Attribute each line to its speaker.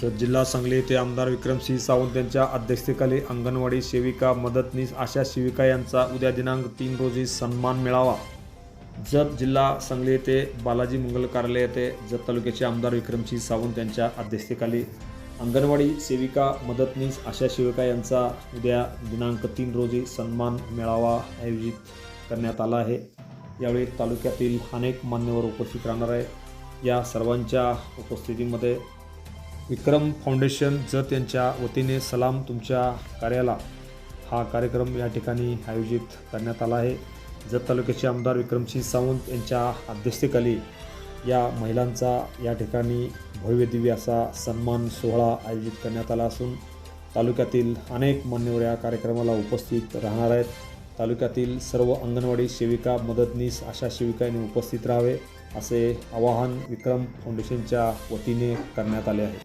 Speaker 1: जत जिल्हा सांगली येथे आमदार विक्रमसिंह सावंत यांच्या अध्यक्षतेखाली अंगणवाडी सेविका मदतनीस आशा सेविका यांचा उद्या दिनांक तीन रोजी सन्मान मिळावा. जत जिल्हा सांगली येथे बालाजी मंगल कार्यालय येथे जत तालुक्याचे आमदार विक्रमसिंह सावंत यांच्या अध्यक्षतेखाली अंगणवाडी सेविका मदतनीस आशा सेविका यांचा उद्या दिनांक तीन रोजी सन्मान मेळावा आयोजित करण्यात आला आहे. यावेळी तालुक्यातील अनेक मान्यवर उपस्थित राहणार आहे या सर्वांच्या उपस्थितीमध्ये विक्रम फाउंडेशन जत यांच्या वतीने सलाम तुमच्या कार्याला. हा कार्यक्रम या ठिकाणी आयोजित करण्यात आला आहे. जत तालुक्याचे आमदार विक्रमसिंह सावंत यांच्या अध्यक्षतेखाली या महिलांचा या ठिकाणी भव्य दिव्य असा सन्मान सोहळा आयोजित करण्यात आला असून तालुक्यातील अनेक मान्यवर या कार्यक्रमाला उपस्थित राहणार आहेत. तालुक्यातील सर्व अंगणवाडी सेविका मदतनीस अशा सेविकांनी उपस्थित राहावे. असे आवाहन विक्रम फाउंडेशनच्या वतीने करण्यात आले आहे.